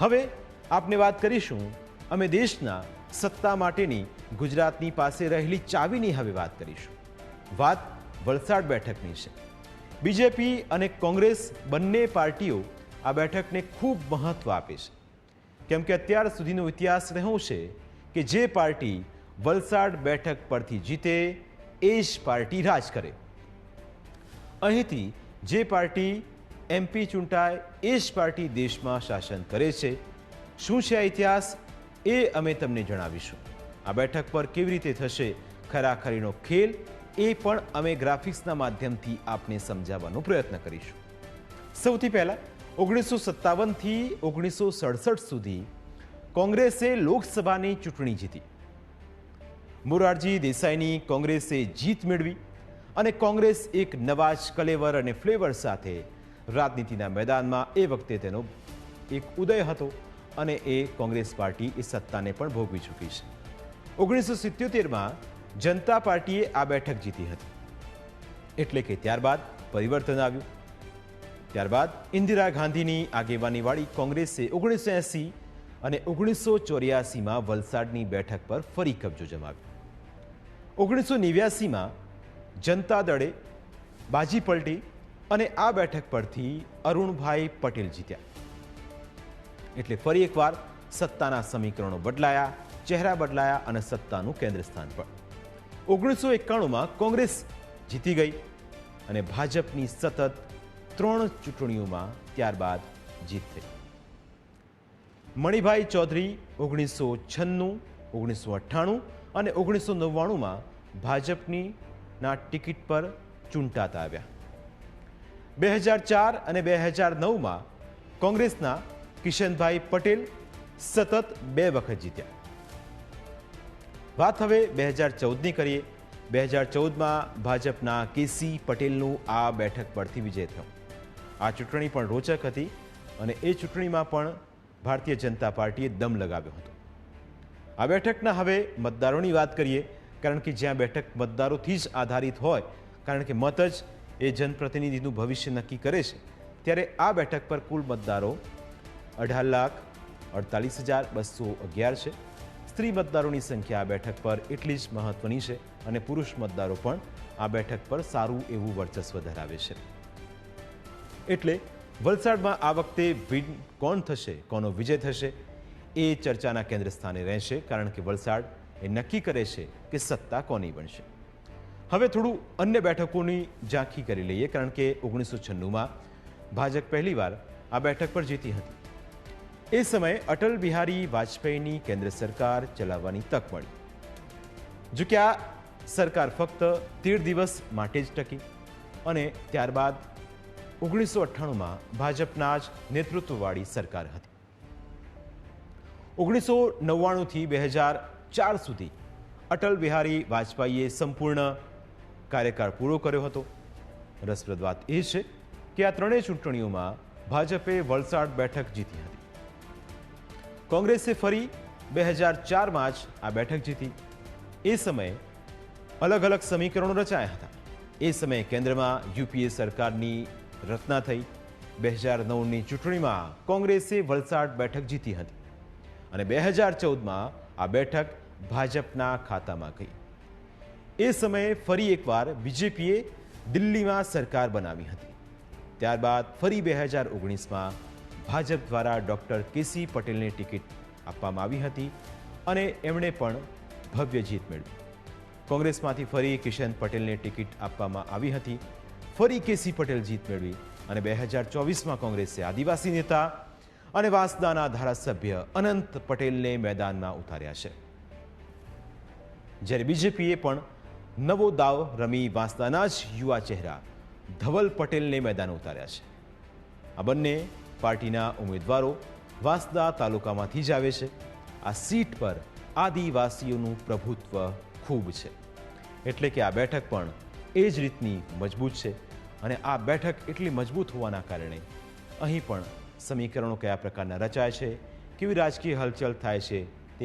હવે આપને વાત કરીશું, અમે દેશના સત્તા માટેની ગુજરાતની પાસે રહેલી ચાવીની હવે વાત કરીશું. વાત વલસાડ બેઠકની છે. બીજેપી અને કોંગ્રેસ બંને પાર્ટીઓ આ બેઠકને ખૂબ મહત્વ આપે છે. કેમ કે અત્યાર સુધીનો ઇતિહાસ રહ્યો છે કે જે પાર્ટી વલસાડ બેઠક પરથી જીતે એ જ પાર્ટી રાજ કરે. અહીંથી જે પાર્ટી એમપી ચૂંટાય એ જ પાર્ટી દેશમાં શાસન કરે છે. શું છે ઇતિહાસ? એ અમે તમને જણાવીશું. આ બેઠક પર કેવી રીતે થશે ખરાખરીનો ખેલ, એ પણ અમે ગ્રાફિક્સના માધ્યમથી આપને સમજાવવાનો પ્રયત્ન કરીશું. સૌથી પહેલાં, ઓગણીસો સત્તાવનથી ઓગણીસો સડસઠ સુધી કોંગ્રેસે લોકસભાની ચૂંટણી જીતી. મોરારજી દેસાઈની કોંગ્રેસે જીત મેળવી અને કોંગ્રેસ એક નવા જ કલેવર અને ફ્લેવર સાથે રાજનીતિના મેદાનમાં એ વખતે તેનો એક ઉદય હતો અને એ કોંગ્રેસ પાર્ટી એ સત્તાને પણ ભોગવી ચૂકી છે. ઓગણીસો સિત્યોતેરમાં જનતા પાર્ટીએ આ બેઠક જીતી હતી. એટલે કે ત્યારબાદ પરિવર્તન આવ્યું. ત્યારબાદ ઇન્દિરા ગાંધીની આગેવાનીવાળી કોંગ્રેસે ઓગણીસો એંસી અને ઓગણીસો ચોર્યાસીમાં વલસાડની બેઠક પર ફરી કબજો જમાવ્યો. ઓગણીસો નેવ્યાસીમાં જનતા દળે બાજી પલટી અને આ બેઠક પરથી અરુણભાઈ પટેલ જીત્યા. એટલે ફરી એકવાર સત્તાના સમીકરણો બદલાયા, ચહેરા બદલાયા અને સત્તાનું કેન્દ્ર સ્થાન પણ ઓગણીસો એકાણુંમાં કોંગ્રેસ જીતી ગઈ અને ભાજપની સતત ત્રણ ચૂંટણીઓમાં ત્યારબાદ જીત થઈ. મણિભાઈ ચૌધરી ઓગણીસો છન્નું, ઓગણીસો અઠ્ઠાણું અને ઓગણીસો નવ્વાણુંમાં ભાજપની ના ટિકિટ પર ચૂંટાતા આવ્યા. બે હજાર ચાર અને બે હજાર નવમાં કોંગ્રેસના કિશનભાઈ પટેલ સતત બે વખત જીત્યા. વાત હવે બે હજાર ચૌદની કરીએ. બે હજાર ચૌદમાં ભાજપના કેસી પટેલનું આ બેઠક પરથી વિજય થયો. આ ચૂંટણી પણ રોચક હતી અને એ ચૂંટણીમાં પણ ભારતીય જનતા પાર્ટીએ દમ લગાવ્યો હતો. આ બેઠકના હવે મતદારોની વાત કરીએ, કારણ કે જ્યાં બેઠક મતદારોથી જ આધારિત હોય, કારણ કે મત જ એ જનપ્રતિનિધિનું ભવિષ્ય નક્કી કરે છે, ત્યારે આ બેઠક પર કુલ મતદારો અઢાર લાખ અડતાલીસ હજાર બસો અગિયાર છે. સ્ત્રી મતદારોની સંખ્યા આ બેઠક પર એટલી જ મહત્વની છે અને પુરુષ મતદારો પણ આ બેઠક પર સારું એવું વર્ચસ્વ ધરાવે છે. એટલે વલસાડમાં આ વખતે વિન કોણ થશે, કોનો વિજય થશે, એ ચર્ચાના કેન્દ્ર સ્થાને રહેશે, કારણ કે વલસાડ એ નક્કી કરે છે કે સત્તા કોની બનશે. હવે થોડું અન્ય બેઠકોની ઝાંખી કરી લઈએ, કારણ કે ઓગણીસો છન્નુંમાં ભાજપ પહેલીવાર આ બેઠક પર જીતી હતી. એ સમયે અટલ બિહારી વાજપેયીની કેન્દ્ર સરકાર ચલાવવાની તક મળી. જો કે આ સરકાર ફક્ત તેર દિવસ માટે જ ટકી અને ત્યારબાદ ઓગણીસો અઠ્ઠાણુંમાં ભાજપના જ નેતૃત્વવાળી સરકાર હતી. ઓગણીસો નવ્વાણુંથી બે હજાર ચાર સુધી અટલ બિહારી વાજપેયીએ સંપૂર્ણ કાર્યકાળ પૂરો કર્યો હતો. રસપ્રદ વાત એ છે કે આ ત્રણેય ચૂંટણીઓમાં ભાજપે વલસાડ બેઠક જીતી હતી. કોંગ્રેસે ફરી બે હજાર ચારમાં જ આ બેઠક જીતી. એ સમયે અલગ અલગ સમીકરણો રચાયા હતા. એ સમયે કેન્દ્રમાં યુપીએ સરકારની રચના થઈ. બે હજાર નવની ચૂંટણીમાં કોંગ્રેસે વલસાડ બેઠક જીતી હતી. અને બે હજાર ચૌદમાં આ બેઠક ભાજપના ખાતામાં ગઈ. એ સમયે ફરી એકવાર બીજેપીએ દિલ્હીમાં સરકાર બનાવી હતી. ત્યારબાદ ફરી બે હજાર ઓગણીસમાં ભાજપ દ્વારા ડૉક્ટર કેસી પટેલને ટિકિટ આપવામાં આવી હતી અને એમણે પણ ભવ્ય જીત મેળવી. કોંગ્રેસમાંથી ફરી કિશન પટેલને ટિકિટ આપવામાં આવી હતી. ફરી કેસી પટેલ જીત મેળવી અને બે હજાર ચોવીસમાં કોંગ્રેસે આદિવાસી નેતા અને વાંસદાના ધારાસભ્ય અનંત પટેલને મેદાનમાં ઉતાર્યા છે. જ્યારે બીજેપીએ પણ નવો દાવ રમી વાંસદાના જ યુવા ચહેરા. ધવલ પટેલને મેદાન ઉતાર્યા છે. આ બંને પાર્ટીના ઉમેદવારો વાંસદા તાલુકામાંથી જ આવે છે. આ સીટ પર આદિવાસીઓનું પ્રભુત્વ ખૂબ છે. એટલે કે આ બેઠક પણ એ જ રીતની મજબૂત છે અને આ બેઠક એટલી મજબૂત હોવાના કારણે અહીં પણ સમીકરણો કયા પ્રકારના રચાય છે, કેવી રાજકીય હલચલ થાય છે